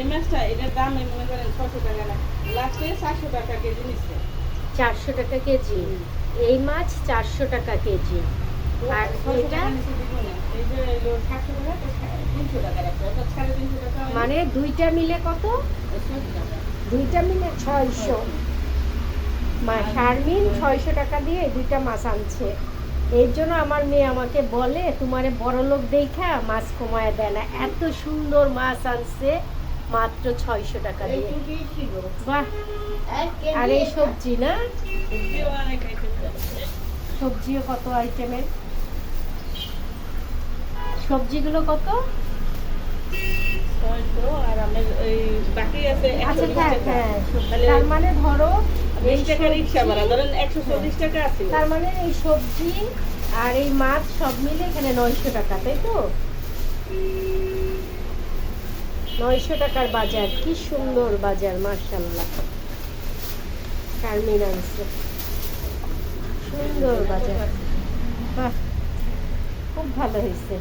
এই মাছটা এটার দাম আমি মনে করেন ছশো টাকা না। লাস্টে টাকা কেজি নিচ্ছে। চারশো টাকা কেজি? এই মাছ চারশো টাকা কেজি। আর এটা। এই মানে দুইটা মিলে কত? দুইটা মিলে ছয়শো। মা শারমিন ছয়শো। টাকা দিয়ে দুইটা মাছ আনছে। এই জন্য আমার মেয়ে আমাকে বলে তোমারে বড় লোক দেখা মাছ কমায় দেয় না। এত সুন্দর মাছ আনছে। মাত্র ছয়শো টাকা দিয়ে। বাহ! আর এই সবজি না? সবজিও কত আইটেমের সবজিগুলো কত? আর আমার ওই বাকি আছে আচ্ছা হ্যাঁ হ্যাঁ তার মানে ধরো তার মানে এই সবজি আর এই মাছ সব মিলে এখানে নয়শো টাকা তাই তো? নয়শো টাকার বাজার। কি সুন্দর বাজার মার্শাল্লাহ সুন্দর বাজার। খুব ভালো হয়েছে।